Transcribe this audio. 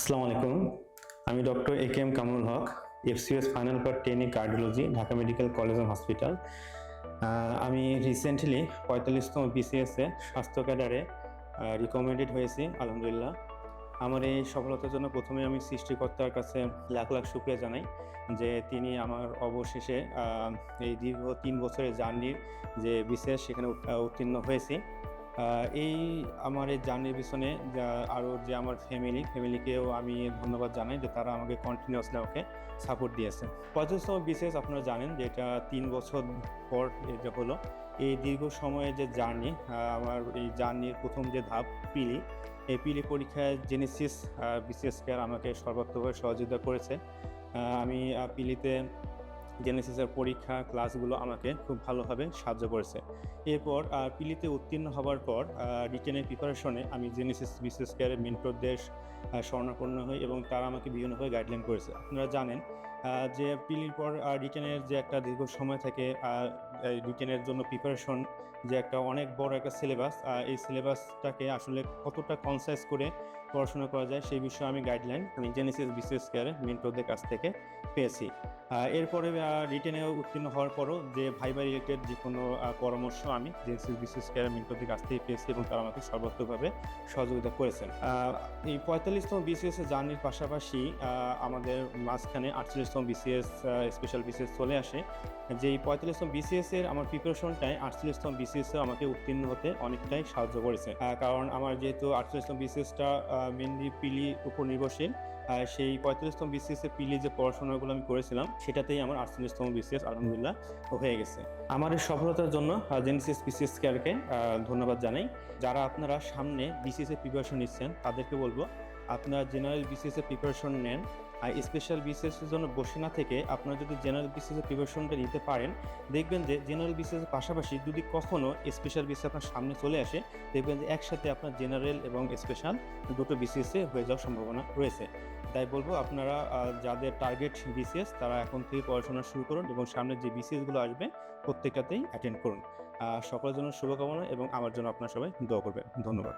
আসসালামু আলাইকুম। আমি doctor A K M Kamrul Hoque FCS final part trainee cardiology, Dhaka medical college and hospital. আমি recently পঁয়তাল্লিশতম BCS এ স্বাস্থ্য ক্যাডারে রিকমেন্ডেড হয়েছি, আলহামদুলিল্লাহ। আমার এই সফলতার জন্য প্রথমে আমি সৃষ্টিকর্তার কাছে লাখ লাখ শুক্রিয়া জানাই যে তিনি আমার অবশেষে এই দীর্ঘ তিন বছরের জার্নির যে বিশেষ সেখানে উত্তীর্ণ হয়েছি। এই আমার এই জার্নির পিছনে যা- আরও যে আমার ফ্যামিলি ফ্যামিলিকেও আমি ধন্যবাদ জানাই যে তারা আমাকে কন্টিনিউয়াসলি আমাকে সাপোর্ট দিয়েছে। পঁয়ত্রিশতম বিশেষ আপনারা জানেন যে এটা তিন বছর পর যে হলো। এই দীর্ঘ সময়ের যে জার্নি আমার এই জার্নির প্রথম যে ধাপ, পিলি, এই পিলি পরীক্ষায় জেনেসিস বিসিএস কেয়ার আমাকে সর্বাত্মকভাবে সহযোগিতা করেছে। আমি পিলিতে জেনেসিসের পরীক্ষা ক্লাসগুলো আমাকে খুব ভালোভাবে সাহায্য করেছে। এরপর পিলিতে উত্তীর্ণ হওয়ার পর রিটেনের প্রিপারেশনে আমি জেনেসিস বিসিএস কেয়ারের মেন্টরদের স্বর্ণাপন্ন হই এবং তারা আমাকে বিভিন্নভাবে গাইডলাইন করেছে। আপনারা জানেন যে পিলির পর রিটেনের যে একটা দীর্ঘ সময় থাকে রিটেনের জন্য প্রিপারেশন যে একটা অনেক বড় একটা সিলেবাস এই সিলেবাসটাকে আসলে কতটা কনসাইজ করে পড়াশোনা করা যায় সেই বিষয়ে আমি গাইডলাইন আমি জেনেসিস বিসিএস কেয়ারে মেন্টরদের কাছ থেকে পেয়েছি। এরপরে রিটেনে উত্তীর্ণ হওয়ার পরও যে ভাইবা রিলেটেড যে কোনো পরামর্শ আমি জেনেসিস বিসিএস কেয়ারে মেন্টরদের কাছ থেকে পেয়েছি এবং তারা আমাকে সর্বাত্মকভাবে সহযোগিতা করেছেন। এই পঁয়তাল্লিশতম বিসিএস এর জার্নির পাশাপাশি আমাদের মাঝখানে আটচল্লিশতম বিসিএস স্পেশাল বিসিএস চলে আসে। যে এই পঁয়তাল্লিশতম বিসিএস এর আমার প্রিপারেশনটাই আটচল্লিশতম বিসিএস আমাকে উত্তীর্ণ হতে অনেকটাই সাহায্য করেছে। কারণ আমার যেহেতু আটচল্লিশতম বিসিএসটা মেনলি পিলি উপর নির্ভরশীল সেই পঁয়তাল্লিশতম বিসিএস এর পিলি যে পড়াশোনাগুলো আমি করেছিলাম, সেটাতেই আমার আটচল্লিশতম বিসিএস আলহামদুলিল্লাহ হয়ে গেছে। আমার এই সফলতার জন্য জেনেসিস বিসিএস কেয়ারকে ধন্যবাদ জানাই। যারা আপনারা সামনে বিসিএস এর প্রিপারেশন নিচ্ছেন, তাদেরকে বলব, আপনারা জেনারেল বিসিএস এর প্রিপারেশন নেন। আর স্পেশাল বিসিএস এর জন্য বসে না থেকে আপনারা যদি জেনারেল বিসিএস এর প্রিপারেশনটা নিতে পারেন, দেখবেন যে জেনারেল বিসিএস এর পাশাপাশি যদি কখনো স্পেশাল বিসিএস আপনার সামনে চলে আসে, দেখবেন যে একসাথে আপনার জেনারেল এবং স্পেশাল দুটো বিসিএস হয়ে যাওয়ার সম্ভাবনা রয়েছে। তাই বলব আপনারা যাদের টার্গেট বিসিএস তারা এখন থেকে পড়াশোনা শুরু করুন এবং সামনে যে বিসিএসগুলো আসবে, প্রত্যেকটাতেই অ্যাটেন্ড করুন। সকলের জন্য শুভকামনা এবং আমার জন্য আপনারা সবাই দোয়া করবেন। ধন্যবাদ।